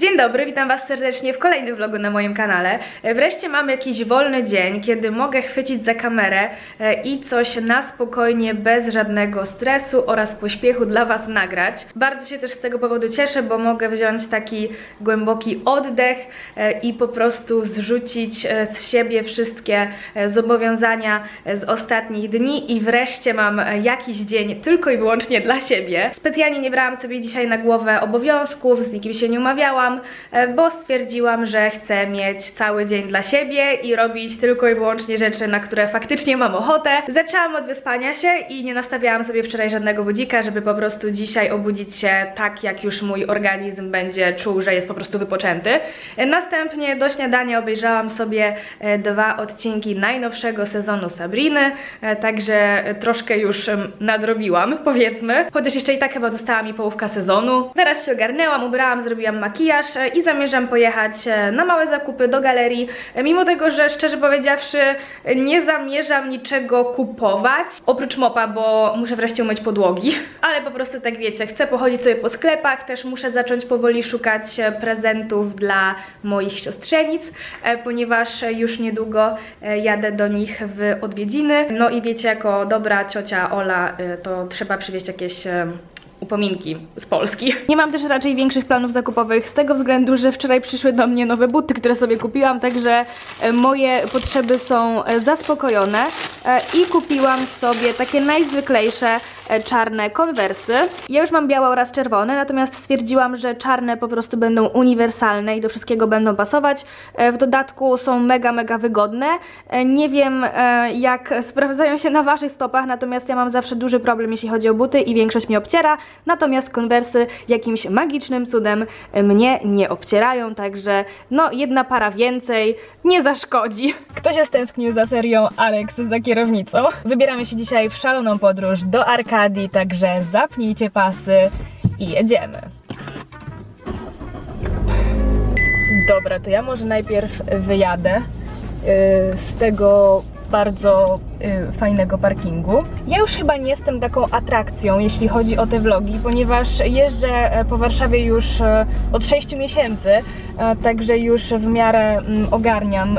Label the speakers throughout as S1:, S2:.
S1: Dzień dobry, witam Was serdecznie w kolejnym vlogu na moim kanale. E, Wreszcie mam jakiś wolny dzień, kiedy mogę chwycić za kamerę e, i coś na spokojnie, bez żadnego stresu oraz pośpiechu dla Was nagrać. Bardzo się też z tego powodu cieszę, bo mogę wziąć taki głęboki oddech e, i po prostu zrzucić z siebie wszystkie zobowiązania z ostatnich dni i wreszcie mam jakiś dzień tylko i wyłącznie dla siebie. Specjalnie nie brałam sobie dzisiaj na głowę obowiązków, z nikim się nie umawiałam, e, bo stwierdziłam, że chcę mieć cały dzień dla siebie i robić tylko i wyłącznie rzeczy, na które faktycznie mam ochotę. Zaczęłam od wyspania się i nie nastawiałam sobie wczoraj żadnego budzika, żeby po prostu dzisiaj obudzić się tak, jak już mój organizm będzie czuł, że jest po prostu wypoczęty. E, Następnie do śniadania obejrzałam sobie e, dwa odcinki najnowszego sezonu Sabriny, także troszkę już nadrobiłam, powiedzmy. Chociaż jeszcze i tak chyba została mi połówka sezonu. Teraz się ogarnęłam, ubrałam, zrobiłam makijaż e, i zamierzam pojechać e, na małe zakupy do galerii. E, Mimo tego, że szczerze powiedziawszy nie zamierzam niczego kupować, oprócz mopa, bo muszę wreszcie umyć podłogi. Ale po prostu tak wiecie, chcę pochodzić sobie po sklepach, też muszę zacząć powoli szukać prezentów dla moich siostrzenic, ponieważ już niedługo jadę do nich w odwiedziny. No i wiecie, jako dobra ciocia Ola, to trzeba przywieźć jakieś upominki z Polski. Nie mam też raczej większych planów zakupowych z tego względu, że wczoraj przyszły do mnie nowe buty, które sobie kupiłam, także e, moje potrzeby są e, zaspokojone e, i kupiłam sobie takie najzwyklejsze czarne konwersy. Ja już mam białe oraz czerwone, natomiast stwierdziłam, że czarne po prostu będą uniwersalne i do wszystkiego będą pasować. W dodatku są mega, mega wygodne. Nie wiem jak sprawdzają się na waszych stopach, natomiast ja mam zawsze duży problem jeśli chodzi o buty i większość mnie obciera, natomiast konwersy jakimś magicznym cudem e, mnie nie obcierają, także no jedna para więcej nie zaszkodzi. Kto się stęsknił za serią Alex za kierownicą? Wybieramy się dzisiaj w szaloną podróż do Arkadii, także zapnijcie pasy i jedziemy. Dobra, to ja może najpierw wyjadę y, z tego bardzo y, fajnego parkingu. Ja już chyba nie jestem taką atrakcją, jeśli chodzi o te vlogi, ponieważ jeżdżę e, po Warszawie już e, od 6 miesięcy, e, także już w miarę mm, ogarniam,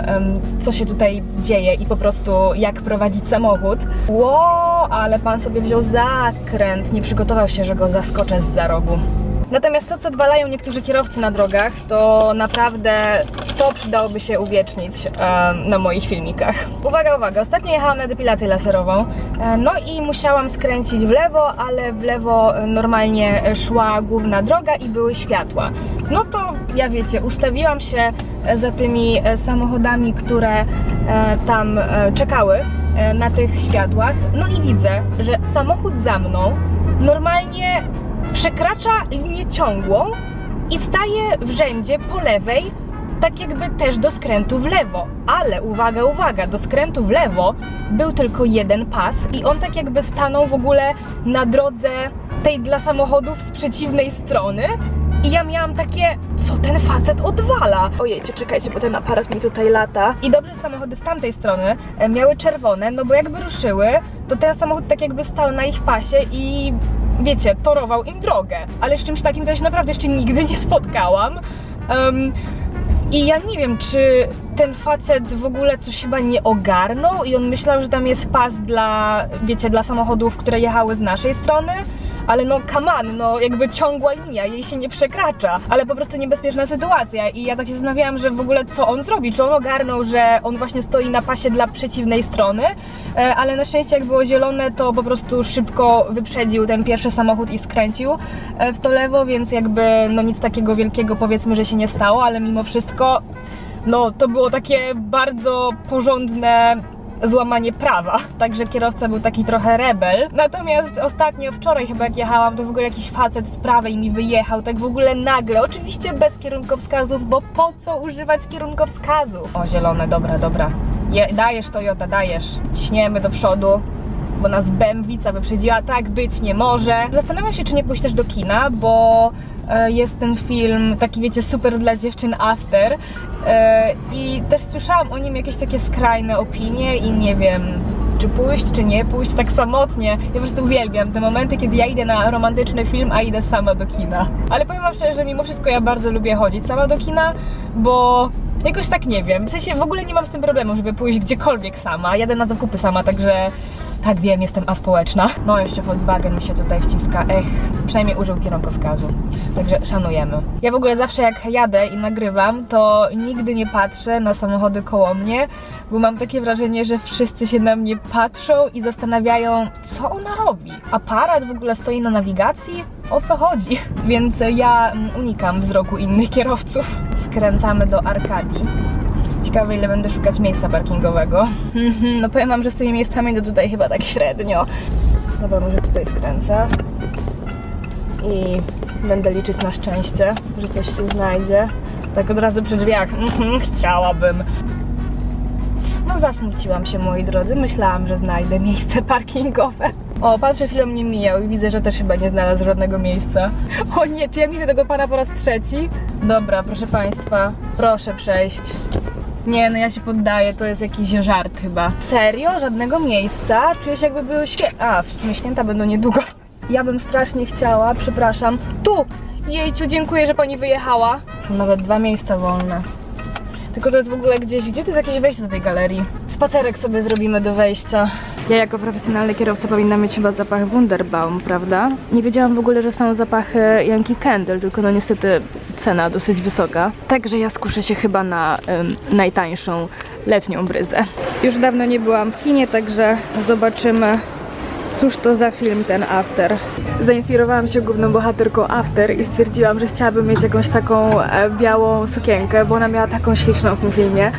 S1: co się tutaj dzieje i po prostu jak prowadzić samochód. Ło, ale pan sobie wziął zakręt, nie przygotował się, że go zaskoczę z za rogu. Natomiast to, co odwalają niektórzy kierowcy na drogach, to naprawdę to przydałoby się uwiecznić na moich filmikach. Uwaga, uwaga, ostatnio jechałam na depilację laserową, e, no i musiałam skręcić w lewo, ale w lewo e, normalnie szła główna droga i były światła. No to ja wiecie, ustawiłam się e, za tymi samochodami, które tam czekały na tych światłach, no i widzę, że samochód za mną normalnie przekracza linię ciągłą i staje w rzędzie po lewej, tak jakby też do skrętu w lewo. Ale uwaga, uwaga, do skrętu w lewo był tylko jeden pas i on tak jakby stanął w ogóle na drodze tej dla samochodów z przeciwnej strony. I ja miałam takie, co ten facet odwala? Ojejcie, czekajcie, bo ten aparat mi tutaj lata. I dobrze, że samochody z tamtej strony e, miały czerwone, no bo jakby ruszyły, to ten samochód tak jakby stał na ich pasie i wiecie, torował im drogę. Ale z czymś takim to ja się naprawdę jeszcze nigdy nie spotkałam. Em, I ja nie wiem, czy ten facet w ogóle coś chyba nie ogarnął i on myślał, że tam jest pas dla, wiecie, dla samochodów, które jechały z naszej strony. Ale no come on, no jakby ciągła linia, jej się nie przekracza, ale po prostu niebezpieczna sytuacja. I ja tak się zastanawiałam, że w ogóle co on zrobi, czy on ogarnął, że on właśnie stoi na pasie dla przeciwnej strony, e, ale na szczęście jak było zielone, to po prostu szybko wyprzedził ten pierwszy samochód i skręcił e, w to lewo, więc jakby no nic takiego wielkiego powiedzmy, że się nie stało, ale mimo wszystko no to było takie bardzo porządne złamanie prawa. Także kierowca był taki trochę rebel. Natomiast ostatnio, wczoraj chyba jak jechałam, to w ogóle jakiś facet z prawej mi wyjechał, tak w ogóle nagle. Oczywiście bez kierunkowskazów, bo po co używać kierunkowskazów? O, zielone, dobra, dobra. Je, dajesz Toyota, dajesz. Ciśniemy do przodu bo nas Bębwica wyprzedziła, tak być nie może. Zastanawiam się, czy nie pójść też do kina, bo jest ten film, taki wiecie, super dla dziewczyn After e, i też słyszałam o nim jakieś takie skrajne opinie i nie wiem, czy pójść, czy nie pójść, tak samotnie. Ja po prostu uwielbiam te momenty, kiedy ja idę na romantyczny film, a idę sama do kina. Ale powiem wam szczerze, że mimo wszystko ja bardzo lubię chodzić sama do kina, bo jakoś tak nie wiem. W sensie w ogóle nie mam z tym problemu, żeby pójść gdziekolwiek sama. Jadę na zakupy sama, także tak wiem, jestem aspołeczna. No jeszcze Volkswagen mi się tutaj wciska. Ech, przynajmniej użył kierunkowskazu. Także szanujemy. Ja w ogóle zawsze jak jadę i nagrywam, to nigdy nie patrzę na samochody koło mnie, bo mam takie wrażenie, że wszyscy się na mnie patrzą i zastanawiają, co ona robi. Aparat w ogóle stoi na nawigacji? O co chodzi? Więc ja mm, unikam wzroku innych kierowców. Skręcamy do Arkadii. Ciekawe ile będę szukać miejsca parkingowego. Mhm, No powiem wam, że z tymi miejscami to tutaj chyba tak średnio. Dobra, może tutaj skręcę. I będę liczyć na szczęście, że coś się znajdzie. Tak od razu przy drzwiach. Mhm, chciałabym. No zasmuciłam się, moi drodzy. Myślałam, że znajdę miejsce parkingowe. O, pan przed chwilą mnie mijał i widzę, że też chyba nie znalazł żadnego miejsca. O nie, czy ja minę tego pana po raz trzeci? Dobra, proszę państwa, proszę przejść. Nie, no ja się poddaję, to jest jakiś żart chyba. Serio? Żadnego miejsca? Czuję się jakby były święta. A, w sumie święta będą niedługo. Ja bym strasznie chciała, przepraszam. Tu! Jejciu, dziękuję, że pani wyjechała. Są nawet dwa miejsca wolne. Tylko to jest w ogóle gdzieś, gdzie to jest jakieś wejście do tej galerii? Spacerek sobie zrobimy do wejścia. Ja jako profesjonalny kierowca powinna mieć chyba zapach Wunderbaum, prawda? Nie wiedziałam w ogóle, że są zapachy Yankee Candle, tylko no niestety cena dosyć wysoka. Także ja skuszę się chyba na ym, najtańszą letnią bryzę. Już dawno nie byłam w kinie, także zobaczymy Cóż to za film ten After? Zainspirowałam się główną bohaterką After i stwierdziłam, że chciałabym mieć jakąś taką e, białą sukienkę, bo ona miała taką śliczną w tym filmie.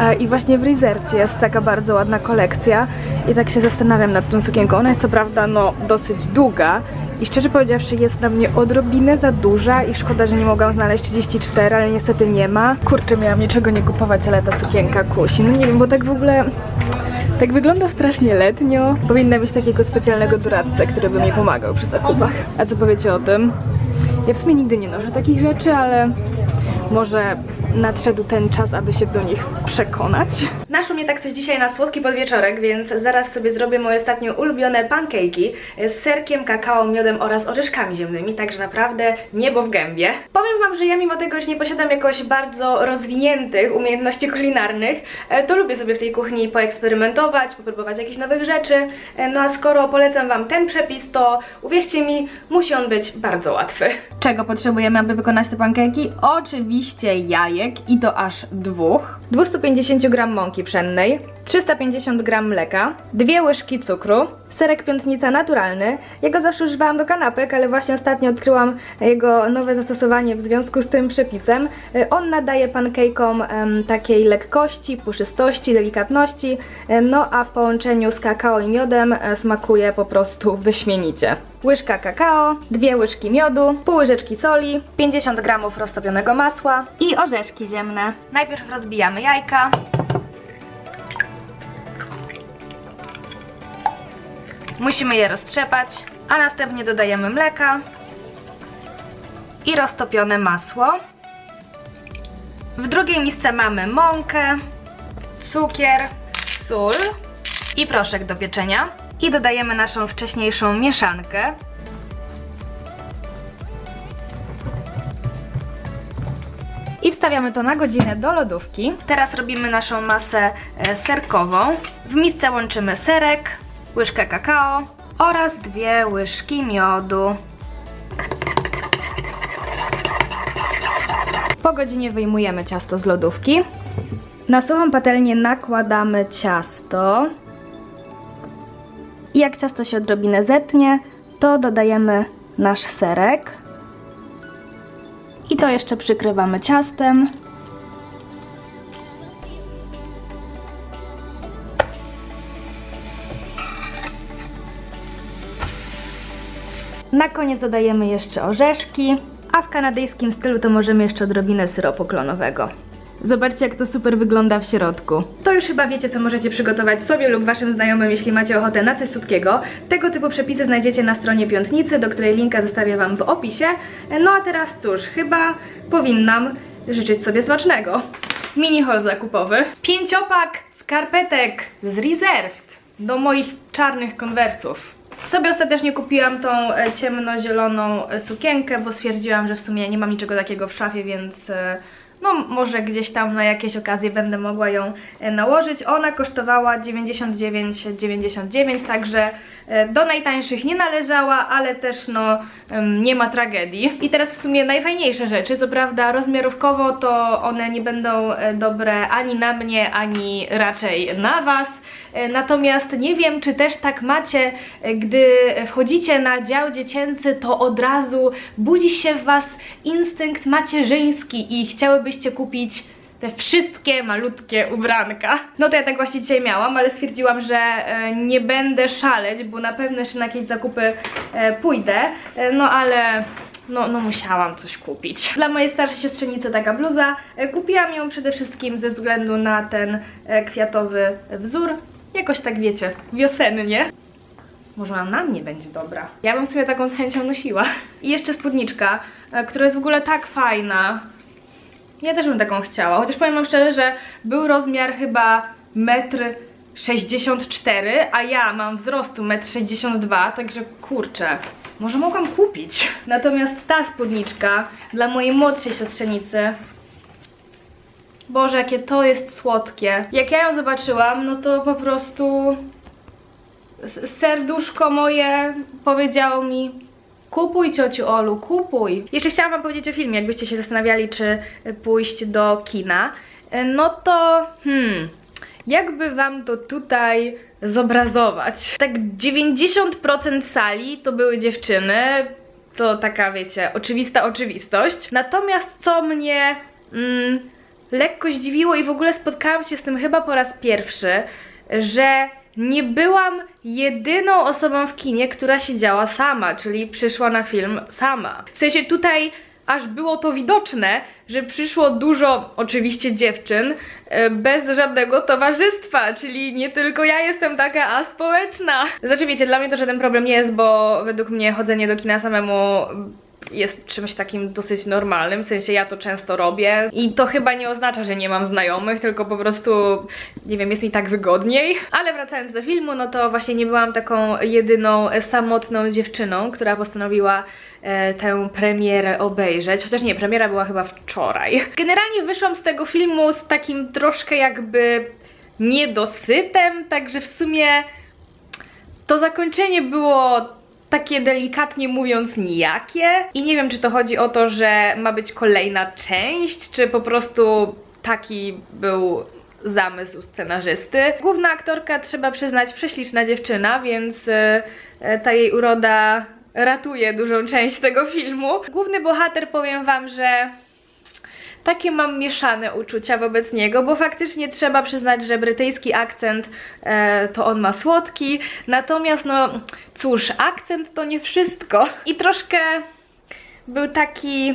S1: E, I właśnie w Reserved jest taka bardzo ładna kolekcja i tak się zastanawiam nad tą sukienką. Ona jest co prawda no dosyć długa i szczerze powiedziawszy jest na mnie odrobinę za duża i szkoda, że nie mogłam znaleźć 34, ale niestety nie ma. Kurczę, miałam niczego nie kupować, ale ta sukienka kusi. No nie wiem, bo tak w ogóle... Tak wygląda strasznie letnio. Powinna mieć takiego specjalnego doradcę, który by mi pomagał przy zakupach. A co powiecie o tym? Ja w sumie nigdy nie noszę takich rzeczy, ale może nadszedł ten czas, aby się do nich przekonać. Naszło mnie tak coś dzisiaj na słodki podwieczorek, więc zaraz sobie zrobię moje ostatnio ulubione pancake'i z serkiem, kakao, miodem oraz orzeszkami ziemnymi, także naprawdę niebo w gębie. Powiem Wam, że ja mimo tego, że nie posiadam jakoś bardzo rozwiniętych umiejętności kulinarnych, e, to lubię sobie w tej kuchni poeksperymentować, popróbować jakichś nowych rzeczy. E, No a skoro polecam Wam ten przepis, to uwierzcie mi, musi on być bardzo łatwy. Czego potrzebujemy, aby wykonać te pancake'i? Oczywiście jajek i to aż dwóch, 250 g mąki pszennej, 350 g mleka, dwie łyżki cukru, serek piątnica naturalny. Ja go zawsze używałam do kanapek, ale właśnie ostatnio odkryłam jego nowe zastosowanie w związku z tym przepisem. Y, On nadaje pancake'om takiej lekkości, puszystości, delikatności, y, no a w połączeniu z kakao i miodem e, smakuje po prostu wyśmienicie. Łyżka kakao, dwie łyżki miodu, pół łyżeczki soli, 50 g roztopionego masła i orzeszki ziemne. Najpierw rozbijamy jajka. Musimy je roztrzepać, a następnie dodajemy mleka i roztopione masło. W drugiej misce mamy mąkę, cukier, sól i proszek do pieczenia. I dodajemy naszą wcześniejszą mieszankę. I wstawiamy to na godzinę do lodówki. Teraz robimy naszą masę e, serkową. W misce łączymy serek, łyżkę kakao oraz dwie łyżki miodu. Po godzinie wyjmujemy ciasto z lodówki. Na suchą patelnię nakładamy ciasto. I jak ciasto się odrobinę zetnie, to dodajemy nasz serek. I to jeszcze przykrywamy ciastem. Na koniec dodajemy jeszcze orzeszki, a w kanadyjskim stylu to możemy jeszcze odrobinę syropu klonowego. Zobaczcie, jak to super wygląda w środku. To już chyba wiecie, co możecie przygotować sobie lub waszym znajomym, jeśli macie ochotę na coś słodkiego. Tego typu przepisy znajdziecie na stronie Piątnicy, do której linka zostawię wam w opisie. No a teraz cóż, chyba powinnam życzyć sobie smacznego. Mini haul zakupowy. Pięciopak skarpetek z Reserved. do moich czarnych konwersów. Sobie ostatecznie kupiłam tą e, ciemnozieloną e, sukienkę, bo stwierdziłam, że w sumie nie mam niczego takiego w szafie, więc e, no może gdzieś tam na jakieś okazje będę mogła ją e, nałożyć. Ona kosztowała 99,99, także e, do najtańszych nie należała, ale też no nie ma tragedii. I teraz w sumie najfajniejsze rzeczy, co prawda rozmiarówkowo to one nie będą e, dobre ani na mnie, ani raczej na was. E, Natomiast nie wiem, czy też tak macie, e, gdy wchodzicie na dział dziecięcy, to od razu budzi się w was instynkt macierzyński i chciałybyście kupić te wszystkie malutkie ubranka. No to ja tak właśnie dzisiaj miałam, ale stwierdziłam, że e, nie będę szaleć, bo na pewno jeszcze na jakieś zakupy e, pójdę. E, No ale no, no musiałam coś kupić. Dla mojej starszej siostrzenicy taka bluza. Kupiłam ją przede wszystkim ze względu na ten kwiatowy wzór. Jakoś tak wiecie, wiosennie. Może ona na mnie będzie dobra. Ja bym sobie taką z chęcią nosiła. I jeszcze spódniczka, która jest w ogóle tak fajna. Ja też bym taką chciała, chociaż powiem wam szczerze, że był rozmiar chyba metr 64, a ja mam wzrostu 1,62 m, także kurczę, może mogłam kupić. Natomiast ta spódniczka dla mojej młodszej siostrzenicy Boże, jakie to jest słodkie. Jak ja ją zobaczyłam, no to po prostu serduszko moje powiedziało mi Kupuj ciociu Olu, kupuj. Jeszcze chciałam wam powiedzieć o filmie, jakbyście się zastanawiali, czy pójść do kina. No to, hmm, jakby wam to tutaj zobrazować? Tak 90% sali to były dziewczyny, to taka, wiecie, oczywista oczywistość. Natomiast co mnie mm, lekko zdziwiło i w ogóle spotkałam się z tym chyba po raz pierwszy, że nie byłam jedyną osobą w kinie, która siedziała sama, czyli przyszła na film sama. W sensie tutaj aż było to widoczne, że przyszło dużo oczywiście dziewczyn e, bez żadnego towarzystwa, czyli nie tylko ja jestem taka aspołeczna. Znaczy wiecie, dla mnie to żaden problem nie jest, bo według mnie chodzenie do kina samemu jest czymś takim dosyć normalnym, w sensie ja to często robię i to chyba nie oznacza, że nie mam znajomych, tylko po prostu, nie wiem, jest mi tak wygodniej. Ale wracając do filmu, no to właśnie nie byłam taką jedyną e, samotną dziewczyną, która postanowiła e, tę premierę obejrzeć, chociaż nie, premiera była chyba wczoraj. Generalnie wyszłam z tego filmu z takim troszkę jakby niedosytem, także w sumie to zakończenie było takie delikatnie mówiąc nijakie. I nie wiem, czy to chodzi o to, że ma być kolejna część, czy po prostu taki był zamysł scenarzysty. Główna aktorka, trzeba przyznać, prześliczna dziewczyna, więc e, e, ta jej uroda ratuje dużą część tego filmu. Główny bohater, powiem wam, że takie mam mieszane uczucia wobec niego, bo faktycznie trzeba przyznać, że brytyjski akcent e, to on ma słodki, natomiast no cóż, akcent to nie wszystko. I troszkę był taki,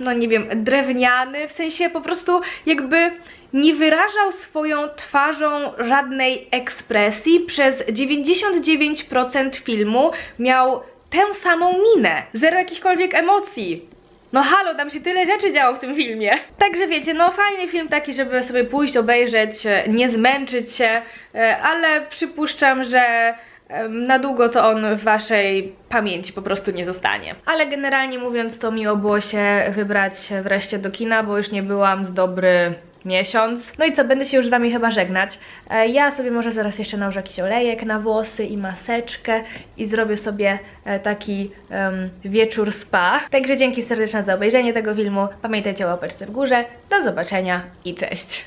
S1: no nie wiem, drewniany, w sensie po prostu jakby nie wyrażał swoją twarzą żadnej ekspresji. Przez 99% filmu miał tę samą minę, zero jakichkolwiek emocji. No halo, tam się tyle rzeczy działo w tym filmie. Także wiecie, no fajny film taki, żeby sobie pójść, obejrzeć, e, nie zmęczyć się, e, ale przypuszczam, że na długo to on w waszej pamięci po prostu nie zostanie. Ale generalnie mówiąc, to miło było się wybrać wreszcie do kina, bo już nie byłam z dobry miesiąc. No i co, będę się już z wami chyba żegnać. E, Ja sobie może zaraz jeszcze nałożę jakiś olejek na włosy i maseczkę i zrobię sobie e, taki em, wieczór spa. Także dzięki serdeczne za obejrzenie tego filmu. Pamiętajcie o łapeczce w górze. Do zobaczenia i cześć!